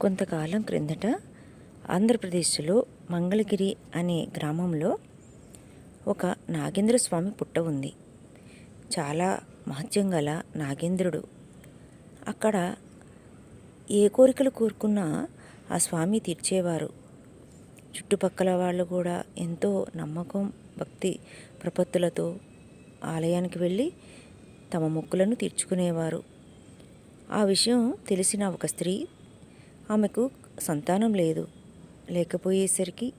కొంతకాలం క్రిందట ఆంధ్రప్రదేశ్లో మంగళగిరి అనే గ్రామంలో ఒక నాగేంద్ర స్వామి పుట్ట ఉంది. చాలా మహత్యం గల నాగేంద్రుడు. అక్కడ ఏ కోరికలు కోరుకున్నా ఆ స్వామి తీర్చేవారు. చుట్టుపక్కల వాళ్ళు కూడా ఎంతో నమ్మకం భక్తి ప్రపత్తులతో ఆలయానికి వెళ్ళి తమ మొక్కులను తీర్చుకునేవారు. ఆ విషయం తెలిసిన ఒక స్త్రీ ఆమెకు సంతానం లేదు. లేకపోయేసరికి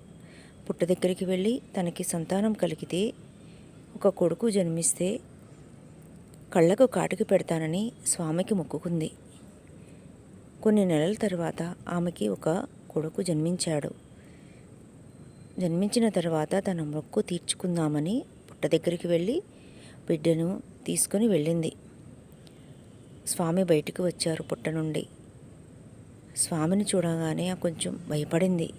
పుట్ట దగ్గరికి వెళ్ళి తనకి సంతానం కలిగితే ఒక కొడుకు జన్మిస్తే కళ్ళకు కాటుకు పెడతానని స్వామికి మొక్కుకుంది. కొన్ని నెలల తర్వాత ఆమెకి ఒక కొడుకు జన్మించాడు. జన్మించిన తర్వాత తన మొక్కు తీర్చుకుందామని పుట్ట దగ్గరికి వెళ్ళి బిడ్డను తీసుకొని వెళ్ళింది. స్వామి బయటకు వచ్చారు పుట్ట నుండి. స్వామిని చూడగానే కొంచెం భయపడింది.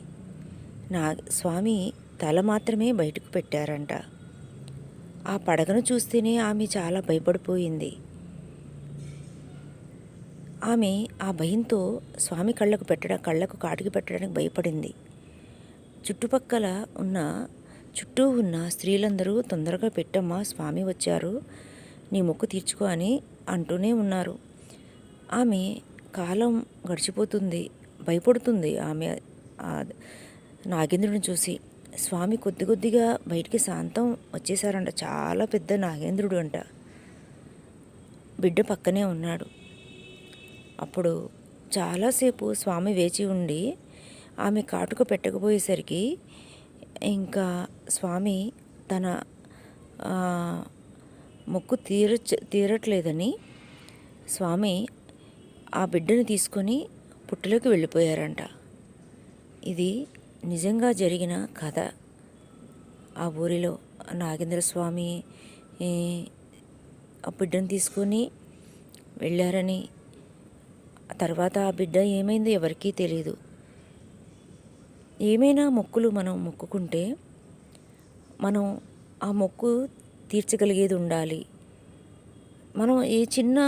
నా స్వామి తల మాత్రమే బయటకు పెట్టారంట. ఆ పడగను చూస్తేనే ఆమె చాలా భయపడిపోయింది. ఆమె ఆ భయంతో స్వామి కళ్ళకు పెట్టడం కళ్ళకు కాటికి పెట్టడానికి భయపడింది. చుట్టుపక్కల ఉన్న చుట్టూ ఉన్న స్త్రీలందరూ తొందరగా పెట్టమ్మా స్వామి వచ్చారు నీ మొక్కు తీర్చుకో అని అంటూనే ఉన్నారు. ఆమె కాలం గడిచిపోతుంది భయపడుతుంది. ఆమె నాగేంద్రుడిని చూసి స్వామి కొద్ది కొద్దిగా బయటికి శాంతం వచ్చేసారంట చాలా పెద్ద నాగేంద్రుడు అంట. బిడ్డ పక్కనే ఉన్నాడు. అప్పుడు చాలాసేపు స్వామి వేచి ఉండి ఆమె కాటుక పెట్టకపోయేసరికి ఇంకా స్వామి తన మొక్కు తీర తీరట్లేదని స్వామి ఆ బిడ్డను తీసుకొని పుట్టలోకి వెళ్ళిపోయారంట. ఇది నిజంగా జరిగిన కథ. ఆ ఊరిలో నాగేంద్ర స్వామి ఆ బిడ్డను తీసుకొని వెళ్ళారని తర్వాత ఆ బిడ్డ ఏమైందో ఎవరికీ తెలియదు ఏమైనా మొక్కులు మనం మొక్కుకుంటే మనం ఆ మొక్కు తీర్చగలిగేది ఉండాలి. మనం ఏ చిన్న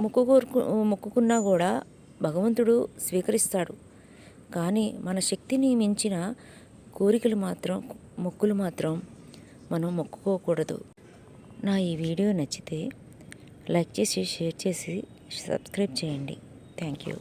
మొక్కుకోరుకు మొక్కుకున్నా కూడా భగవంతుడు స్వీకరిస్తాడు. కానీ మన శక్తిని మించిన కోరికలు మాత్రం మొక్కులు మాత్రం మనం మొక్కుకోకూడదు. నా ఈ వీడియో నచ్చితే లైక్ చేసి షేర్ చేసి సబ్స్క్రైబ్ చేయండి. Thank you.